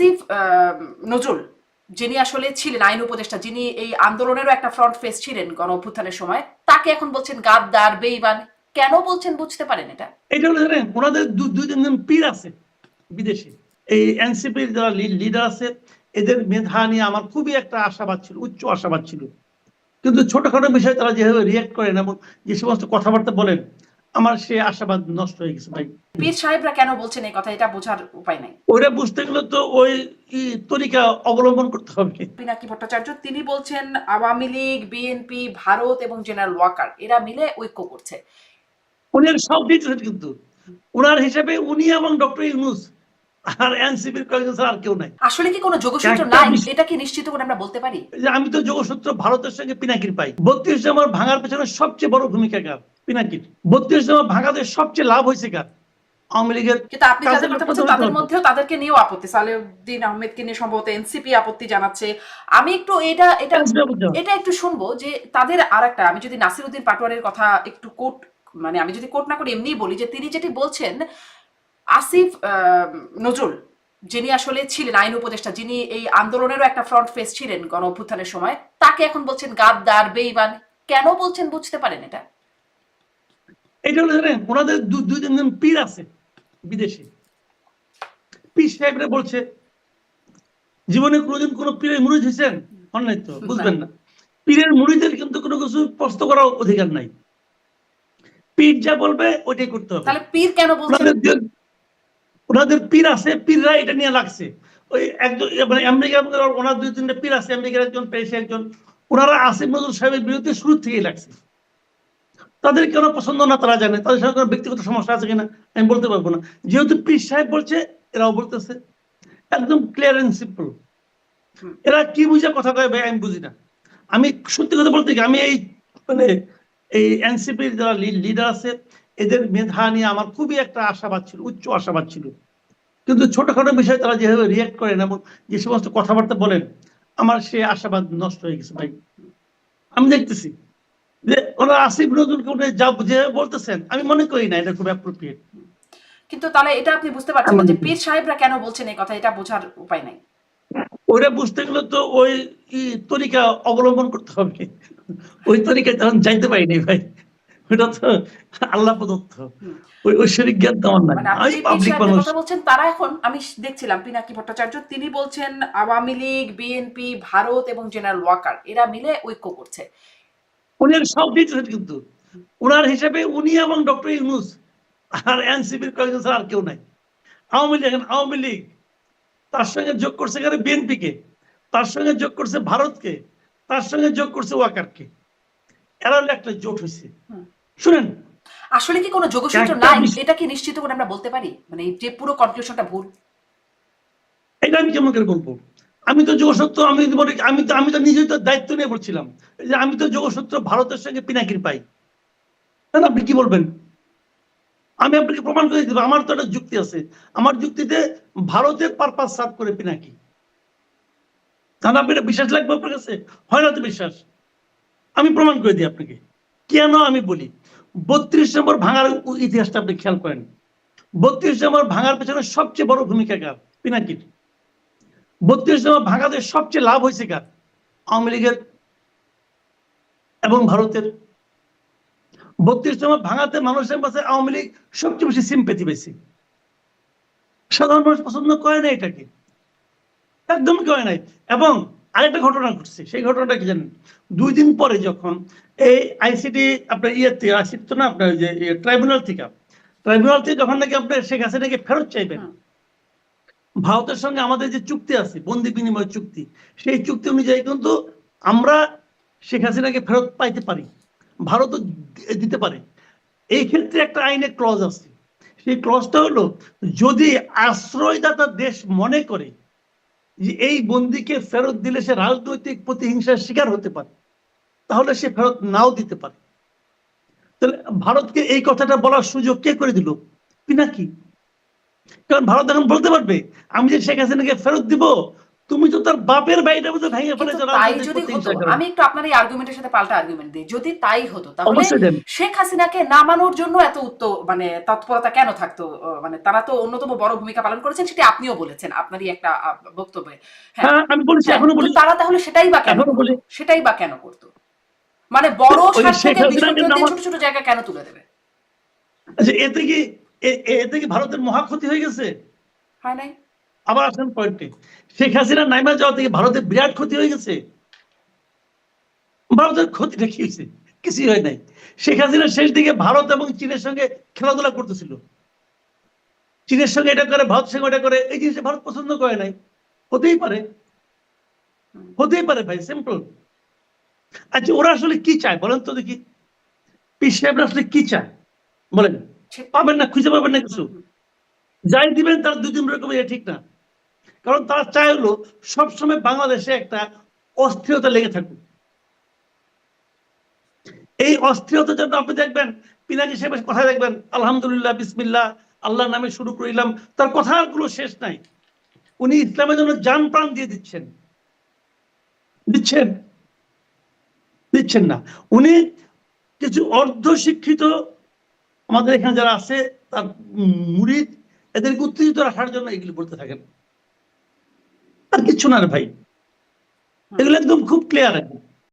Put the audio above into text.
আসিফ নজরুল, যিনি আসলে ছিলেন আইন উপদেষ্টা, যিনি এই আন্দোলনেরও একটা ফ্রন্ট ফেস ছিলেন গণ অভ্যুত্থানের সময়, তাকে এখন বলছেন গাদ্দার, বেইমান। কেন বলছেন বুঝতে পারেন এটা? এটা হলো জানেন, ওনাদের দুই তিনজন পীর আছে বিদেশে। এই এনসিপির যারা লিডার আছে, এদের মেধা নিয়ে আমার খুবই একটা আশাবাদ ছিল, উচ্চ আশাবাদ ছিল। কিন্তু ছোটখাটো বিষয়ে তারা যেভাবে রিয়াক্ট করেন এবং যে সমস্ত কথাবার্তা বলেন আমার সে আশাবাদ নষ্ট হয়ে গেছে ভাই। পীর সাহেবরা কেন বলছেন এই কথা? এটা বোঝার উপায় নাই। ওরা বুঝতে গেলে তো ওই তরিকা অবলম্বন করতে হবে। পিনাকি ভট্টাচার্য তিনি বলছেন আওয়ামী লীগ বিএনপি ভারত এবং জেনারেল ওয়াকার এরা মিলে ঐক্য করছে। উনি সব দিয়েছেন কিন্তু। ওনার হিসেবে উনি এবং ডক্টর ইউনুস আর এনসিপির কয়েকজন ছাড়া আর কেউ নাই। আসলে কি কোনো যোগসূত্র নাই? এটা কি নিশ্চিত করে আমরা বলতে পারি? আমি তো যোগসূত্র ভারতের সঙ্গে পিনাকির পাই। বত্রিশ আমার ভাঙার পেছনে সবচেয়ে বড় ভূমিকা কার? পিনাকির। বত্রিশ আমার ভাঙাতে সবচেয়ে লাভ হয়েছে কার? আওয়ামী লীগের কিন্তু আপনি যাদের কথা কথা বলছেন তাদের মধ্যেও তাদেরকে নিয়েও আপত্তি। সালেউদ্দিন আহমেদকে নিয়ে সম্ভবত এনসিপি আপত্তি জানাচ্ছে। আমি একটু এটা এটা একটু শুনব যে তাদের আর একটা আমি যদি নাসিরউদ্দিন পাটোয়ারের কথা একটু কোট মানে আমি যদি কোট না করে এমনিই বলি যে তিনি যেটি বলছেন আসিফ নজরুল যিনি আসলে ছিলেন আইন উপদেষ্টা যিনি এই আন্দোলনেরও একটা ফ্রন্ট ফেস ছিলেন গণ অভ্যুত্থানের সময় তাকে এখন বলছেন গাদ্দার বেইমান। কেন বলছেন বুঝতে পারেন এটা? এটা হলো জানেন ওনাদের দুই তিনজন পীর আছে বিদেশে। পীর সাহেবরা বলছে জীবনে কোনোদিন কোনো পীরের মুড়িদ হয়েছেন? অন্যায় তো বুঝবেন না। পীরের মুড়িদের কিন্তু কোনো কিছু প্রশ্ন করার অধিকার নাই। পীর যা বলবে ওইটাই করতে হবে। তাহলে পীর কেন বলছেন? ওনাদের পীর আছে পীররা এটা নিয়ে লাগছে। ওই একজন মানে আমেরিকা ওনার দুই তিনটা পীর আছে আমেরিকার একজন পেয়েছে একজন। ওনারা আসিফ নজরুল সাহেবের বিরুদ্ধে শুরু থেকেই লাগছে। তাদের কেন পছন্দ না তারা জানে? তাদের সঙ্গে কোনো ব্যক্তিগত সমস্যা আছে কিনা? আমি বলতে পারব না। যেহেতু পীর সাহেব বলছে এরাও বলতেছে। একদম ক্লিয়ার এন্ড সিম্পল এরা কি বুঝে কথা কয় ভাই আমি বুঝি না। আমি সত্যি কথা বলতে কি আমি এই মানে এই এনসিপির যারা লিডার আছে এদের মেধা নিয়ে আমার খুবই একটা আশাবাদ ছিল উচ্চ আশাবাদ ছিল। কিন্তু ছোটখাটো বিষয়ে তারা যেভাবে রিয়াক্ট করেন এবং যে সমস্ত কথাবার্তা বলেন আমার সে আশাবাদ নষ্ট হয়ে গেছে ভাই। আমি দেখতেছি যে ওনারা আসিফ নজরুলকে উনি যা যে বলতেছেন আমি মনে করি না এটা খুব অ্যাপ্রোপ্রিয়েট কিন্তু তাহলে এটা আপনি বুঝতে পারছেন যে পীর সাহেবরা কেন বলছেন এই কথা এটা বোঝার উপায় নাই। ওইটা বুঝতে গেলে তো ওই তরিকা অবলম্বন করতে হবে। ওই তরিকায় তখন যাইতে পারিনি ভাই। ওটা তো আল্লাহ প্রদত্ত। ওই ঐশ্বরিক জ্ঞান তো আমার নাই। মানে আমি পাবলিক মানুষ। বলছেন তারা এখন আমি দেখছিলাম পিনাকি ভট্টাচার্য তিনি বলছেন আওয়ামী লীগ বিএনপি ভারত এবং জেনারেল ওয়াকার এরা মিলে ঐক্য করছে। উনি সব দিয়েছেন কিন্তু। ওনার হিসেবে উনি এবং ডক্টর ইউনুস আর এনসিপির কয়েকজন আর কেউ নাই। আওয়ামী লীগ এখন আওয়ামী লীগ তার সঙ্গে যোগ করছে এখানে বিএনপি কে তার সঙ্গে যোগ করছে ভারতকে তার সঙ্গে যোগ করছে ওয়াকারকে এরা হলো একটা জোট হয়েছে। শুনেন। আসলে কি কোনো যোগসূত্র নাই? এটা কি নিশ্চিত করে আমরা বলতে পারি? মানে এই যে পুরো কনক্লুশনটা ভুল। এটা আমি কেমন করে বলব? আমি তো যোগসূত্র আমি বলি আমি তো আমি তো নিজেই তো দায়িত্ব নিয়ে বলছিলাম যে আমি তো যোগসূত্র ভারতের সঙ্গে পিনাকির পাই। তাহলে আপনি কি বলবেন? আমি আপনাকে প্রমাণ করে দিব আমার তো একটা যুক্তি আছে। আমার যুক্তিতে ভারতের পারপাস সার্ভ করে পিনাকি। তাহলে আপনি এটা বিশ্বাস লাগবে আপনার কাছে? হয় না তো বিশ্বাস? আমি প্রমাণ করে দিই আপনাকে। কেন আমি বলি? বত্রিশ নম্বর ভাঙার ইতিহাসটা আপনি খেয়াল করেন। বত্রিশ নম্বর ভাঙার পেছনে সবচেয়ে বড় ভূমিকা কার? পিনাকির। বত্রিশ নম্বর ভাঙাতে সবচেয়ে লাভ হয়েছে কার? আওয়ামী লীগের এবং ভারতের। বত্রিশ নম্বর ভাঙাতে মানুষের কাছে আওয়ামী লীগ সবচেয়ে বেশি সিম্পেথি পেয়েছে সাধারণ মানুষ পছন্দ করে না এটাকে। একদম করে নাই। এবং আরেকটা ঘটনা ঘটছে। সেই ঘটনাটা কি জানেন? দুই দিন পরে যখন এই আইসিটি আপনার ইয়েতে আইসিটি তো না, আপনার যে ট্রাইব্যুনাল থেকে ট্রাইব্যুনাল থেকে যখন নাকি আপনার শেখ হাসিনাকে ফেরত চাইবেন। ভারতের সঙ্গে আমাদের যে চুক্তি আছে, বন্দি বিনিময় চুক্তি, সেই চুক্তি অনুযায়ী কিন্তু আমরা শেখ হাসিনাকে ফেরত পাইতে পারি, ভারতও দিতে পারে। এই ক্ষেত্রে একটা আইনে ক্লজ আছে। সেই ক্লজটা হলো, যদি আশ্রয়দাতা দেশ মনে করে এই বন্দিকে ফেরত দিলে সে রাজনৈতিক প্রতিহিংসার শিকার হতে পারে, তাহলে সে ফেরত নাও দিতে পারে। তাহলে ভারতকে এই কথাটা বলার সুযোগ কে করে দিল? পিনাকি। কারণ ভারত এখন বলতে পারবে, আমি যে শেখ হাসিনাকে ফেরত দিব তুমি তো তার বাপের বাড়িটার মধ্যে ভেঙে ফেলে তাই যদি হতো আমি একটু আপনার এই আর্গুমেন্টের সাথে পাল্টা আর্গুমেন্ট দিই। যদি তাই হতো তাহলে শেখ হাসিনাকে নামানোর জন্য এত উত্ত মানে তৎপরতা কেন থাকতো? মানে তারা তো অন্যতম বড় ভূমিকা পালন করেছেন সেটি আপনিও বলেছেন আপনারই একটা বক্তব্যে। হ্যাঁ। হ্যাঁ আমি বলছি হ্যাঁ, এখনও বলি তারা তাহলে সেটাই বা কেন? বলি সেটাই বা কেন করতো? মানে বড় স্বার্থকে ছোট ছোট জায়গা কেন তুলে দেবে? আচ্ছা এতে কি এতে কি ভারতের মহা ক্ষতি হয়ে গেছে? হয় নাই। আবার আসেন পয়েন্টে শেখ হাসিনা নাইমা যাওয়া থেকে ভারতের বিরাট ক্ষতি হয়ে গেছে। ভারতের ক্ষতিটা কি হয়েছে? কিছুই হয় নাই। শেখ হাসিনা শেষ দিকে ভারত এবং চীনের সঙ্গে খেলাধুলা করতেছিল। চীনের সঙ্গে এটা করে, ভারতের সঙ্গে এটা করে, এই জিনিসটা ভারত পছন্দ করে নাই। হতেই পারে। হতেই পারে ভাই সিম্পল আচ্ছা ওরা আসলে কি চায় বলেন তো দেখি। সাহেবরা আসলে কি চায়? বলেন। পাবেন না, খুঁজে পাবেন না কিছু। যাই দিবেন, তার দুই তিন রকম এটা ঠিক না। কারণ তারা চায় হলো সবসময় বাংলাদেশে একটা অস্থিরতা লেগে থাকুক। এই অস্থিরতার জন্য আপনি দেখবেন, পিনাকি সাহেবের কথা দেখবেন, আলহামদুলিল্লাহ, বিসমিল্লাহ, আল্লাহর নামে শুরু করিলাম, তার কথাগুলো শেষ নাই। উনি ইসলামের জন্য যান প্রাণ দিয়ে দিচ্ছেন। দিচ্ছেন। দিচ্ছেন না। উনি কিছু অর্ধ শিক্ষিত আমাদের এখানে যারা আছে, তার মুরিদ, এদেরকে উত্তেজিত রাখার জন্য এগুলো বলতে থাকেন। আর কিচ্ছু না রে ভাই। এগুলো একদম খুব ক্লিয়ার